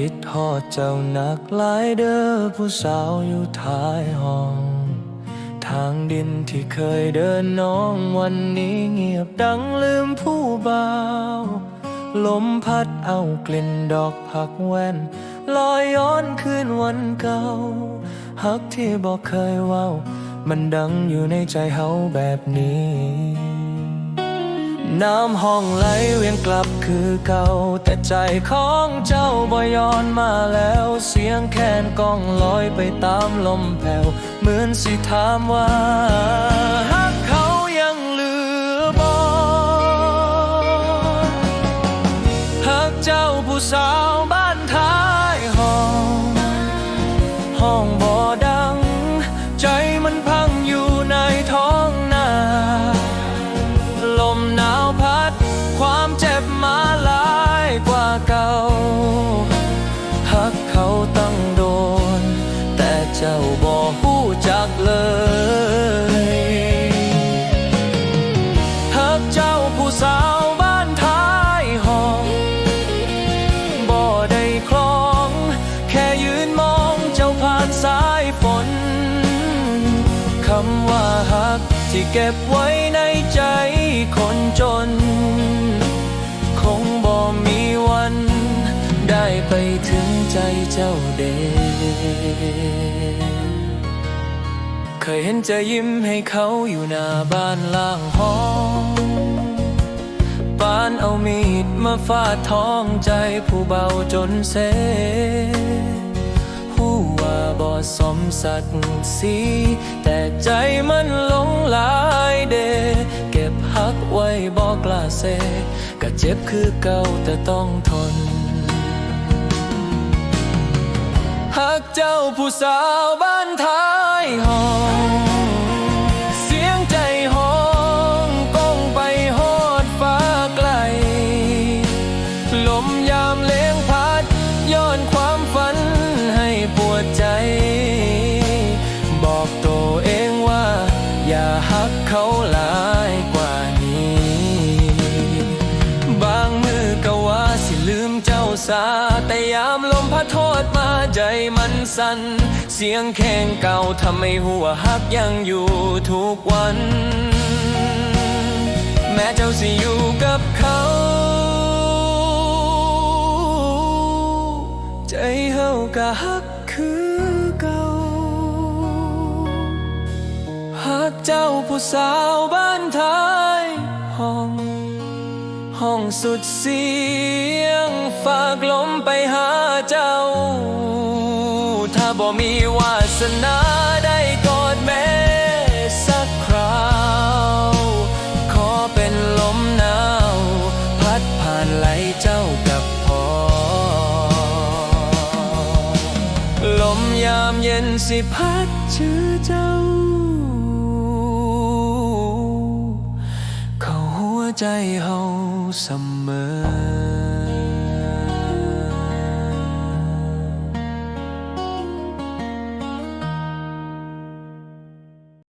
คิดฮอดเจ้านักหลายเด้อผู้สาวอยู่ท้ายห้อง ทางดินที่เคยเดินน้องวันนี้เงียบดังลืมผู้บ่าวลมพัดเอากลิ่นดอกผักแว่นลอยย้อนคืนวันเก่าฮักที่บอกเคยเว้า มันดังอยู่ในใจเฮาแบบนี้ น้ำห้องไหลเวียงกลับคือเก่า แต่ใจของเจ้าบ่ย้อนมาแล้ว เสียงแค้นกองลอยไปตามลมแผ่ว เหมือนสิถามว่าหักเขายังเหลือบอหักเจ้าผู้สาว จักเลยหักเจ้าผู้สาวบ้านท้ายห้อง บ่ได้คลอง แค่ยืนมองเจ้าผ่านสายฝน คำว่าหักที่เก็บไว้ในใจคนจน คงบ่มีวัน ได้ไปถึงใจเจ้าเด เคยเห็นเธอยิ้มให้เขาอยู่หน้าบ้านล่างห้องปานเอามีดมาฟาดท้องใจผู้เบาจนเซหูว่าบ่สมศักดิ์ศรีแต่ใจมันหลงหลายเด เก็บหักไว้บอกลาเซก็เจ็บคือเก่าแต่ต้องทนหักเจ้าผู้สาวบ้านท้า ห้องเสียงใจห้องก้องไปฮอดฟ้าไกล ลมยามเลี้ยงพัดย้อนความฝันให้ปวดใจ บอกตัวเองว่า อย่าหักเขาหลายกว่านี้ บางมือก็ว่าสิลืมเจ้าสาแต่ ใจมันสั่นเสียงแข่งเก่าทำให้หัวหักยังอยู่ทุกวัน แม้เจ้าสิอยู่กับเขา ใจเฮาก็หักคือเก่าหักเจ้าผู้สาวบ้านท้ายห้อง ห้องสุดเสียงฝากลมไปหาเจ้า นาได้กอดแม่สักคราว ขอเป็นลมหนาว พัดผ่านไหลเจ้ากับพอ ลมยามเย็นสิพัดชื่อเจ้า เข้าหัวใจเฮาเสมอ